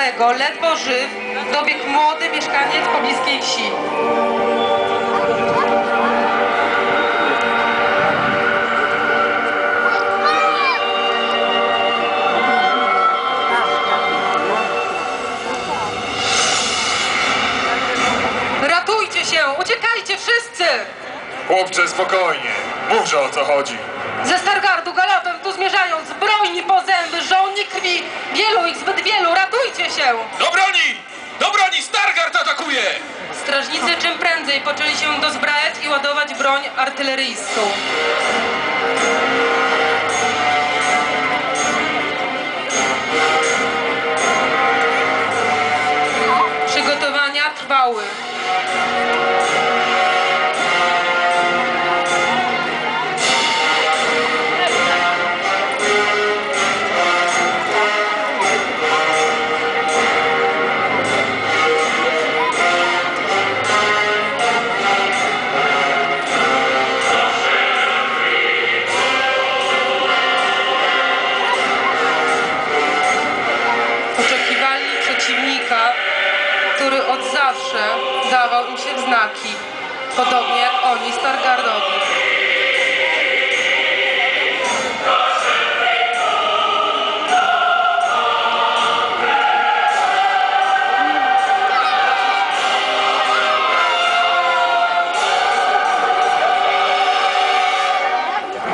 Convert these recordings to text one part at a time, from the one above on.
Stargardowego, ledwo żyw, dobiegł młody mieszkaniec pobliskiej wsi. Ratujcie się! Uciekajcie wszyscy! Chłopcze, spokojnie. Mówże o co chodzi. Ze Stargardu galopem tu zmierzając, brojni po zęby, żołni krwi, wielu ich, zbyt wielu, ratujcie się! Do broni! Do broni! Stargard atakuje! Strażnicy czym prędzej poczęli się dozbrajać i ładować broń artyleryjską. Od zawsze dawał im się znaki, podobnie jak oni Stargardowi.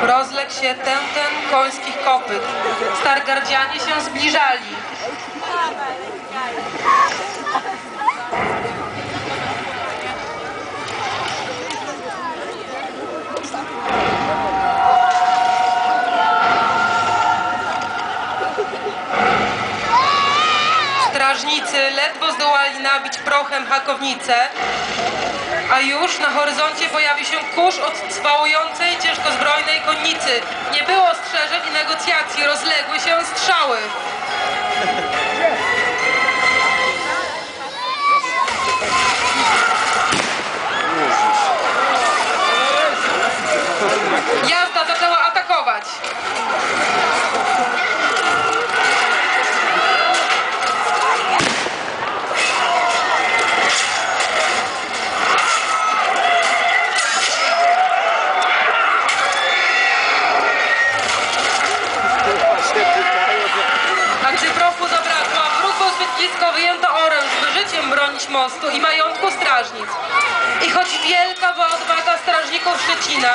Rozległ się tęten końskich kopyt. Stargardzianie się zbliżali. Strażnicy ledwo zdołali nabić prochem hakownicę, a już na horyzoncie pojawił się kurz od cwałującej ciężkozbrojnej konnicy. Nie było strzeżeń i negocjacji, rozległy się strzały. Jazda zaczęła atakować. A gdy prochu zabrakło, a wróg był zbyt blisko, wyjęto oręż, by życiem bronić i majątku strażnic. I choć wielka była odwaga strażników Szczecina,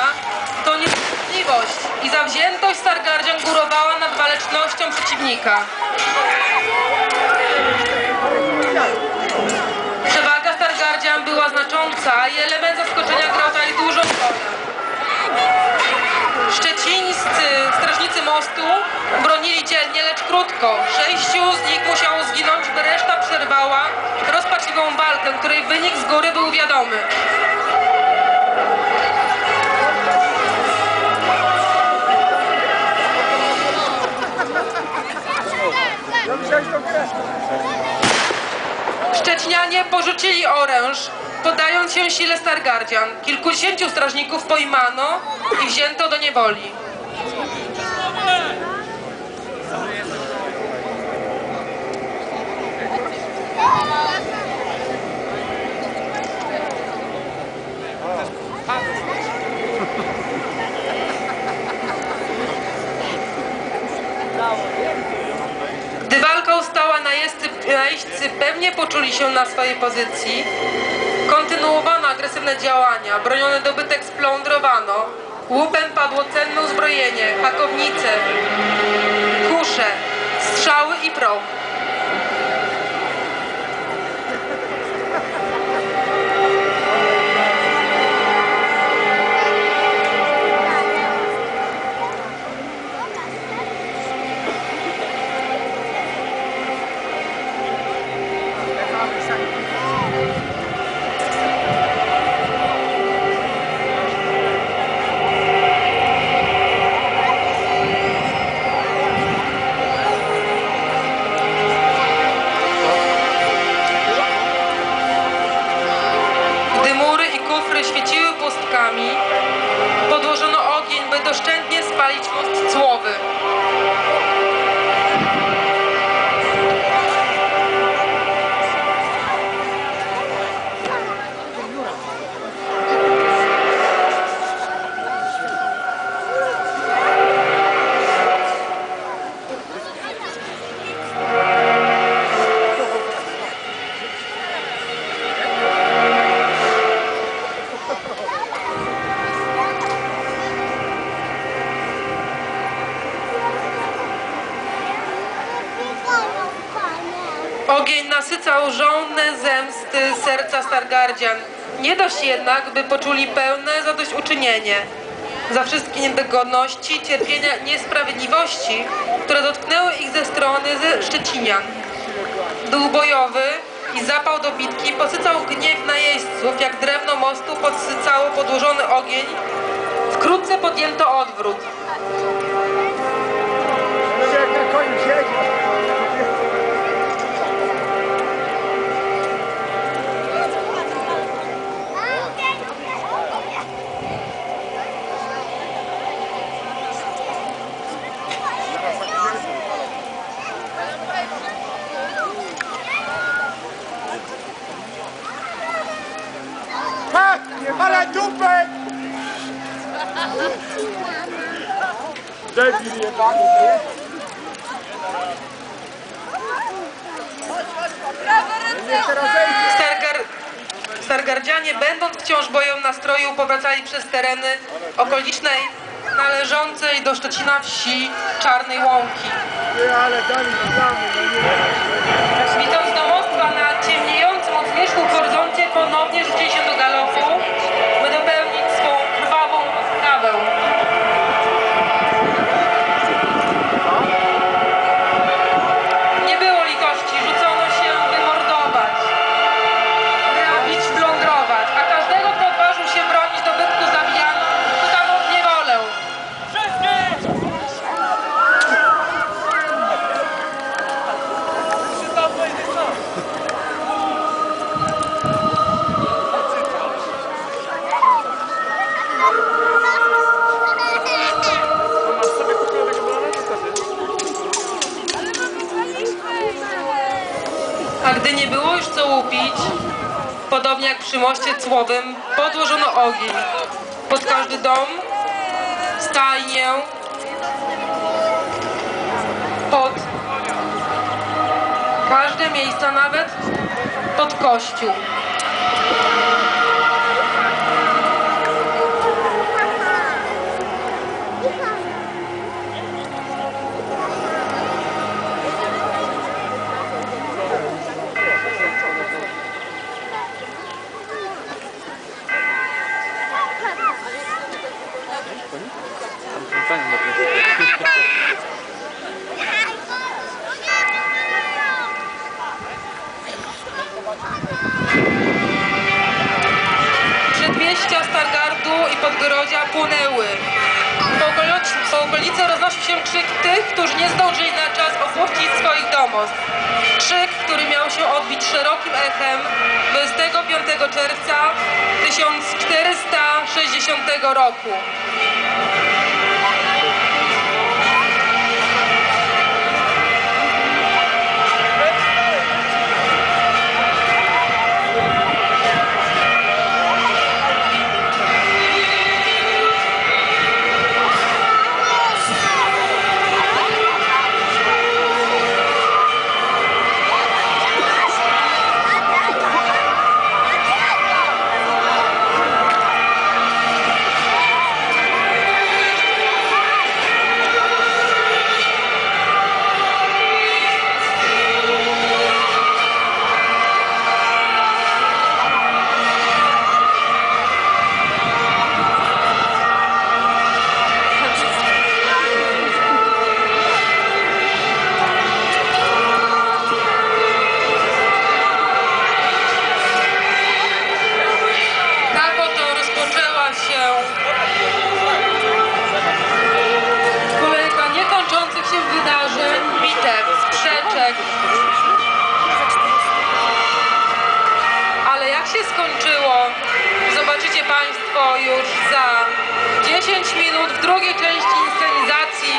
to niesprawiedliwość i zawziętość Stargardzian górowała nad walecznością przeciwnika. Przewaga Stargardzian była znacząca, i element zaskoczenia tutaj dużą rolę. Szczecińscy strażnicy mostu bronili dzielnie, lecz krótko. Sześciu z nich musiało zginąć, by reszta przerwała rozpaczliwą walkę, której wynik z góry był wiadomy. Szczecinianie porzucili oręż, podając się sile Stargardzian. Kilkudziesięciu strażników pojmano i wzięto do niewoli. Gdy walka ustała, najeźdźcy, najeźdźcy pewnie poczuli się na swojej pozycji. Kontynuowano agresywne działania, broniony dobytek splądrowano. Łupem padło cenne uzbrojenie, hakownice, kusze, strzały i proch. Pustkami, podłożono ogień, by doszczętnie spalić most cłowy. Ogień nasycał żądne zemsty serca Stargardzian. Nie dość jednak, by poczuli pełne zadośćuczynienie za wszystkie niedogodności, cierpienia, niesprawiedliwości, które dotknęły ich ze strony ze Szczecinian. Duch bojowy i zapał do bitki posycał gniew najeźdźców, jak drewno mostu podsycało podłożony ogień. Wkrótce podjęto odwrót. Ha! Ale dupę! Debil jebany, nie? Stargar... Stargardzianie, będąc wciąż boją nastroju, powracali przez tereny okolicznej, należącej do Szczecina wsi Czarnej Łąki. No. Widząc domostwa na ciemniejącym od zmierzchu horyzoncie, ponownie rzucili się do galopu, podobnie jak przy moście cłowym, podłożono ogień. Pod każdy dom, stajnię, pod każde miejsce, nawet pod kościół. I Podgorodzia płonęły. Po okolicy, roznosił się krzyk tych, którzy nie zdążyli na czas opuścić swoich domostw. Krzyk, który miał się odbić szerokim echem 25 czerwca 1460 roku. Państwo już za 10 minut w drugiej części inscenizacji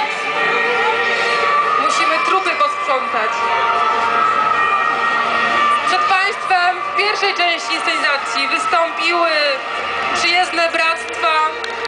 musimy trupy posprzątać. Przed Państwem w pierwszej części inscenizacji wystąpiły przyjezdne bractwa